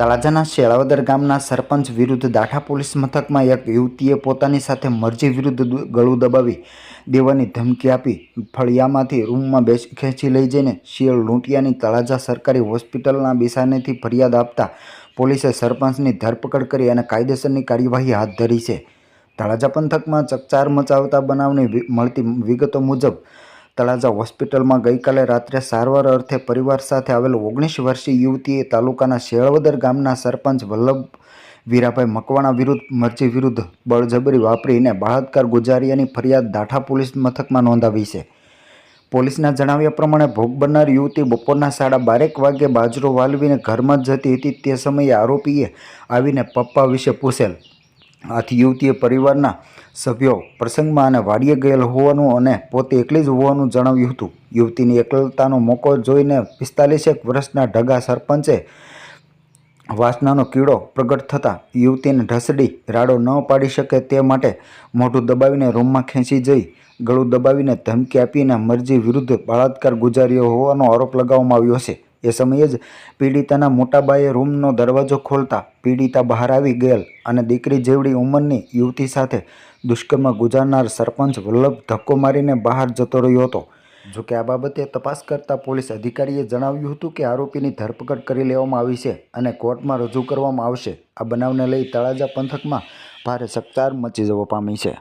તળાજાના શેળાવદર ગામના સરપંચ વિરુદ્ધ દાઠા પોલીસ મથકમાં એક યુવતીએ પોતાની સાથે મરજી વિરુદ્ધ ગળું દબાવી દેવાની ધમકી આપી. ફળિયામાંથી રૂમમાં બેસી, ખેંચી લઈ જઈને શિયળ લૂંટિયાની તળાજા સરકારી હોસ્પિટલના બિસાનેથી ફરિયાદ આપતા પોલીસે સરપંચની ધરપકડ કરી અને કાયદેસરની કાર્યવાહી હાથ ધરી છે. તળાજા પંથકમાં ચકચાર મચાવતા બનાવની મળતી વિગતો મુજબ તળાજા હોસ્પિટલમાં ગઈકાલે રાત્રે સારવાર અર્થે પરિવાર સાથે આવેલ ઓગણીસ વર્ષીય યુવતીએ તાલુકાના શેળવદર ગામના સરપંચ વલ્લભ વીરાભાઈ મકવાણા વિરુદ્ધ મરજી વિરુદ્ધ બળજબરી વાપરીને બળાત્કાર ગુજારિયાની ફરિયાદ દાઠા પોલીસ મથકમાં નોંધાવી છે. પોલીસના જણાવ્યા પ્રમાણે ભોગ બનનાર યુવતી બપોરના સાડા બારેક વાગ્યે બાજરો વાલવીને ઘરમાં જતી હતી. તે સમયે આરોપીએ આવીને પપ્પા વિશે પૂછેલ આથી યુવતીએ પરિવારના સભ્યો પ્રસંગમાં અને વાડીએ ગયેલ હોવાનું અને પોતે એકલી જ હોવાનું જણાવ્યું હતું. યુવતીની એકલતાનો મોકો જોઈને પિસ્તાલીસેક વર્ષના ઢગા સરપંચે વાસનાનો કીડો પ્રગટ થતાં યુવતીને ઢસડી રાડો ન પાડી શકે તે માટે મોઢું દબાવીને રૂમમાં ખેંચી જઈ ગળું દબાવીને ધમકી આપીને મરજી વિરુદ્ધ બળાત્કાર ગુજાર્યો હોવાનો આરોપ લગાવવામાં આવ્યો છે એ સમયે જ પીડિતાના મોટાબાએ રૂમનો દરવાજો ખોલતા પીડિતા બહાર આવી ગયેલ અને દીકરી જેવડી ઉંમરની યુવતી સાથે દુષ્કર્મ ગુજારનાર સરપંચ વલ્લભ ધક્કો મારીને બહાર જતો રહ્યો હતો. જોકે આ બાબતે તપાસ કરતા પોલીસ અધિકારીએ જણાવ્યું હતું કે આરોપીની ધરપકડ કરી લેવામાં આવી છે અને કોર્ટમાં રજૂ કરવામાં આવશે. આ બનાવને લઈ તળાજા પંથકમાં ભારે ચકચાર મચી જવા પામી છે.